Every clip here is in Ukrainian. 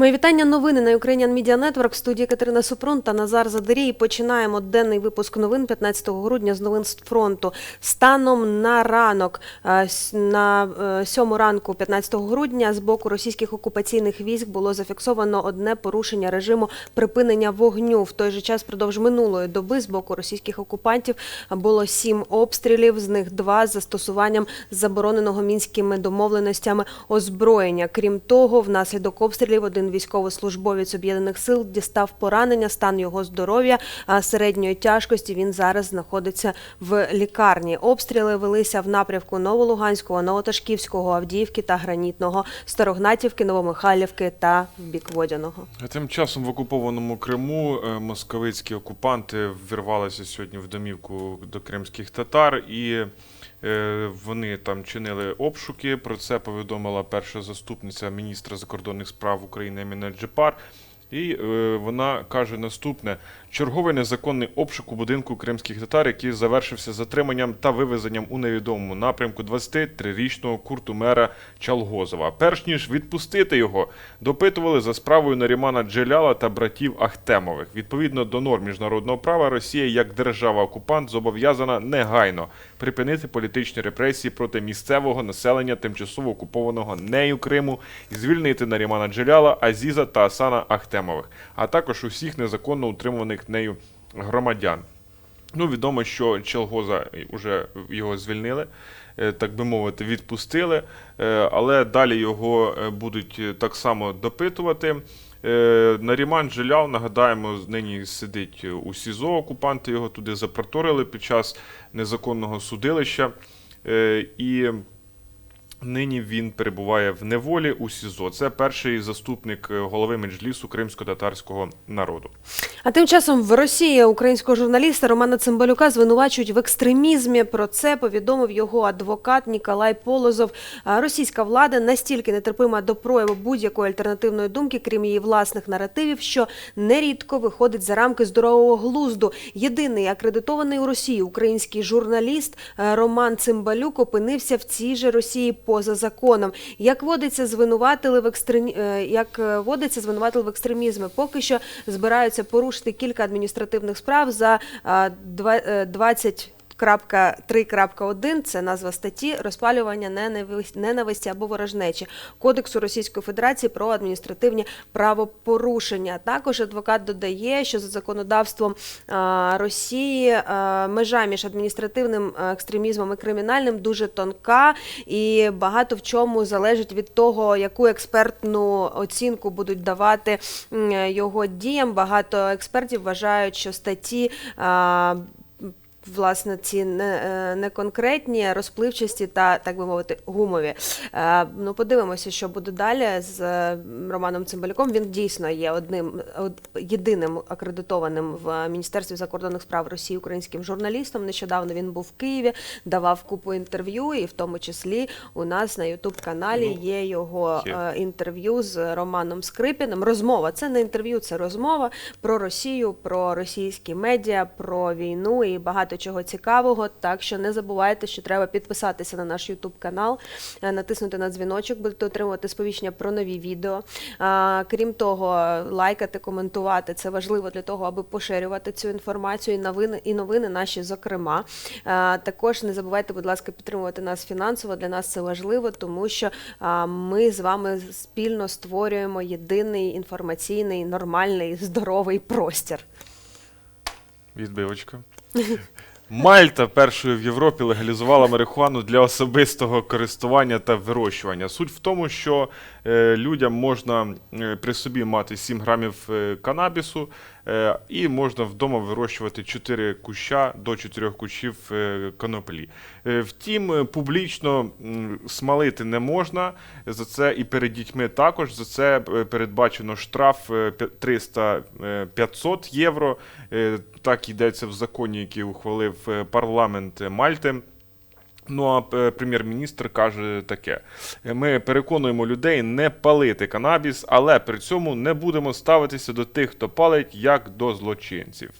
Мої вітання. Новини на Ukrainian Media Network. В студії Катерина Супрун та Назар Задерій. Починаємо денний випуск новин 15 грудня з новин з фронту. Станом на ранок, е, на е, сьому ранку 15 грудня, з боку російських окупаційних військ було зафіксовано одне порушення режиму припинення вогню. В той же час, впродовж минулої доби, з боку російських окупантів було сім обстрілів, з них два з застосуванням забороненого мінськими домовленостями озброєння. Крім того, внаслідок обстрілів один військовослужбовець об'єднаних сил дістав поранення, стан його здоров'я середньої тяжкості. Він зараз знаходиться в лікарні. Обстріли велися в напрямку Новолуганського, Новоташківського, Авдіївки та Гранітного, Старогнатівки, Новомихайлівки та в бік Водяного. А Тим часом в окупованому Криму е, московицькі окупанти ввірвалися сьогодні в домівку до кримських татар і вони там чинили обшуки. Про це повідомила перша заступниця міністра закордонних справ України Еміна Джепар. І е, вона каже наступне: черговий незаконний обшук у будинку кримських татар, який завершився затриманням та вивезенням у невідомому напрямку 23-річного куртумера Чалгозова. Перш ніж відпустити його, допитували за справою Нарімана Джеляла та братів Ахтемових. Відповідно до норм міжнародного права, Росія як держава-окупант зобов'язана негайно припинити політичні репресії проти місцевого населення тимчасово окупованого нею Криму і звільнити Нарімана Джеляла, Азіза та Асана Ахтемових, а також усіх незаконно утримуваних нею громадян. Ну, відомо, що Челгоза вже його звільнили, е, так би мовити, відпустили, е, але далі його е, будуть так само допитувати. Наріман Джиляв, нагадаємо, нині сидить у СІЗО. Окупанти його туди запроторили під час незаконного судилища. І нині він перебуває в неволі у СІЗО. Це перший заступник е, голови меджлісу кримсько-татарського народу. А тим часом в Росії українського журналіста Романа Цимбалюка звинувачують в екстремізмі. Про це повідомив його адвокат Ніколай Полозов. Російська влада настільки нетерпима до прояву будь-якої альтернативної думки, крім її власних наративів, що нерідко виходить за рамки здорового глузду. Єдиний акредитований у Росії український журналіст е, Роман Цимбалюк опинився в цій же Росії поза законом. Як водиться, звинуватили в екстрем... е, як е, водиться, звинуватили в екстремізмі. Поки що збираються порушити кілька адміністративних справ за е, е, 20 Крапка 3.1 – це назва статті розпалювання ненавис- ненависті або ворожнечі Кодексу Російської Федерації про адміністративні правопорушення. Також адвокат додає, що за законодавством Росії межа між адміністративним екстремізмом і кримінальним дуже тонка, і багато в чому залежить від того, яку експертну оцінку будуть давати його діям. Багато експертів вважають, що статті. Власне, ці не, е, неконкретні, розпливчасті та, так би мовити, гумові. Е, Ну, подивимося, що буде далі з е, Романом Цимбалюком. Він дійсно є одним єдиним акредитованим в Міністерстві закордонних справ Росії українським журналістом. Нещодавно він був в Києві, давав купу інтерв'ю, і в тому числі у нас на Ютуб каналі Ну, є його інтерв'ю з Романом Скрипіним. Розмова це не інтерв'ю, це розмова про Росію, про російські медіа, про війну і багато чого цікавого. Так що не забувайте, що треба підписатися на наш Ютуб канал, е, натиснути на дзвіночок, будете отримувати сповіщення про нові відео. Крім того, лайкати, коментувати це важливо для того, аби поширювати цю інформацію і новини, і новини наші, зокрема. Також не забувайте, будь ласка, підтримувати нас фінансово. Для нас це важливо, тому що ми з вами спільно створюємо єдиний інформаційний, нормальний, здоровий простір. Відбивочка. Мальта першою в Європі легалізувала марихуану для особистого користування та вирощування. Суть в тому, що е, людям можна е, при собі мати 7 грамів е, канабісу і можна вдома вирощувати 4 куща до 4 кущів е, коноплі. Е, втім, е, публічно смалити не можна. За це і перед дітьми також. За це е, передбачено штраф е, п'я- 300-500 євро. Е, Так йдеться в законі, який ухвалив е, парламент Мальти. Ну а е, прем'єр-міністр каже таке: ми переконуємо людей не палити канабіс, але при цьому не будемо ставитися до тих, хто палить, як до злочинців.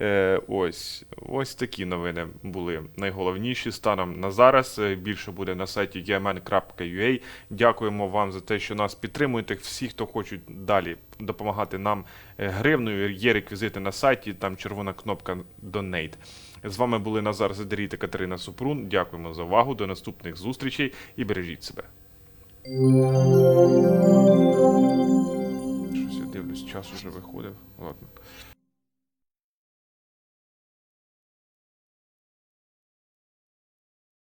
Е, ось, ось такі новини були найголовніші станом на зараз. Е, Більше буде на сайті gmn.ua. Дякуємо вам за те, що нас підтримуєте. Всі, хто хочуть далі допомагати нам е, гривною, є реквізити на сайті, там червона кнопка Donate. З вами були Назар Задерій та Катерина Супрун. Дякуємо за увагу. До наступних зустрічей і бережіть себе. Щось я дивлюсь, час уже виходив. Ладно.